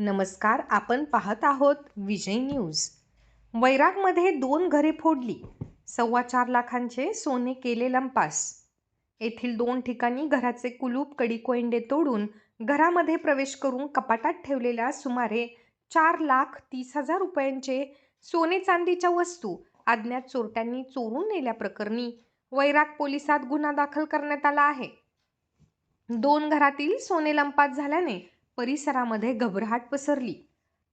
नमस्कार आपण पाहत आहोत विजय न्यूज. वैरागमध्ये दोन घरे फोडली. सव्वा चार लाखांचे सोने केले लंपास. येथील दोन ठिकाणी घराचे कुलूप कडी कोयंडे तोडून घरामध्ये प्रवेश करून कपाटात ठेवलेल्या सुमारे चार लाख तीस हजार रुपयांचे सोने चांदीच्या वस्तू अज्ञात चोरट्यांनी चोरून नेल्याप्रकरणी वैराग पोलिसात गुन्हा दाखल करण्यात आला आहे. दोन घरातील सोने लंपास झाल्याने परिसरामध्ये घबराट पसरली.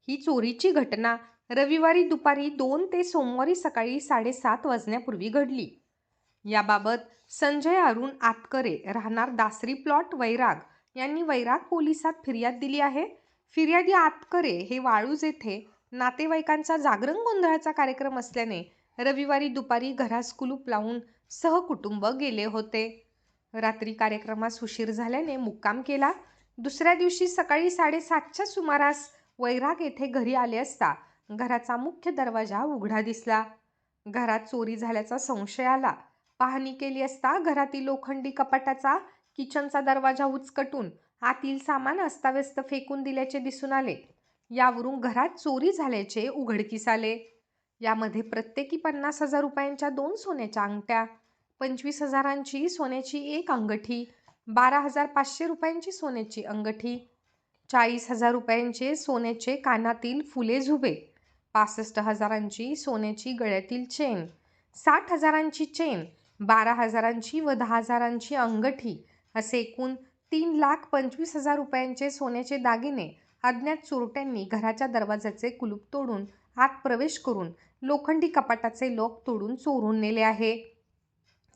ही चोरीची घटना रविवारी दुपारी दोन ते सोमवारी सकाळी साडेसात वाजण्यापूर्वी घडली. याबाबत संजय अरुण आतकरे राहणार दासरी प्लॉट वैराग यांनी वैराग पोलिसात फिर्याद दिली आहे. फिर्यादी आतकरे हे वाळूज येथे नातेवाईकांचा जागरण गोंधळाचा कार्यक्रम असल्याने रविवारी दुपारी घरास कुलूप लावून सहकुटुंब गेले होते. रात्री कार्यक्रमास उशीर झाल्याने मुक्काम केला. दुसऱ्या दिवशी सकाळी साडेसातच्या सुमारास वैराग येथे घरी आले असता घराचा मुख्य दरवाजा उघडा दिसला. घरात चोरी झाल्याचा संशय आला. पाहणी केली असता घरातील लोखंडी कपाटाचा किचनचा दरवाजा उचकटून आतील सामान अस्ताव्यस्त फेकून दिल्याचे दिसून आले. यावरून घरात चोरी झाल्याचे उघडकीस आले. यामध्ये प्रत्येकी पन्नास हजार रुपयांच्या दोन सोन्याच्या अंगठ्या पंचवीस हजारांची सोन्याची एक अंगठी बारा हजार पाचशे रुपयांची सोन्याची अंगठी चाळीस हजार रुपयांचे सोन्याचे कानातील फुले झुबे पासष्ट हजारांची सोन्याची गळ्यातील चेन साठ हजारांची चेन बारा हजारांची व दहा हजारांची अंगठी असे एकूण तीन लाख पंचवीस हजार रुपयांचे सोन्याचे दागिने अज्ञात चोरट्यांनी घराच्या दरवाजाचे कुलूप तोडून आत प्रवेश करून लोखंडी कपाटाचे लॉक तोडून चोरून नेले आहे.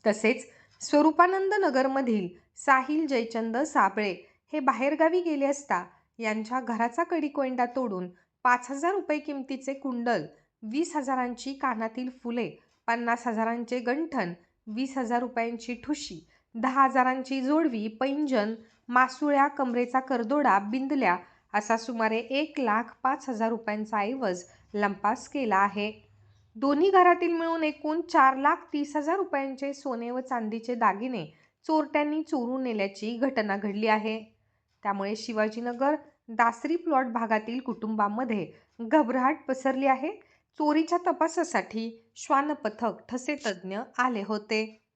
तसेच स्वरूपानंद नगरमधील साहिल जयचंद साबळे हे बाहेरगावी गेले असता यांच्या घराचा कडीकोंडा तोडून पाच हजार रुपये किमतीचे कुंडल वीस हजारांची कानातील फुले पन्नास हजारांचे गंठन वीस हजार रुपयांची ठुशी दहा हजारांची जोडवी पैंजन मासुळ्या कमरेचा करदोडा बिंदल्या असा सुमारे एक लाख पाच हजार रुपयांचा ऐवज लंपास केला आहे. दोन्ही घरातील मिळून एकूण चार लाख तीस हजार रुपयांचे सोने व चांदीचे दागिने चोरट्यांनी चोरून नेल्याची घटना घडली आहे. त्यामुळे शिवाजीनगर दासरी प्लॉट भागातील कुटुंबांमध्ये घबराट पसरली आहे. चोरीच्या तपासासाठी श्वानपथक ठसे तज्ज्ञ आले होते.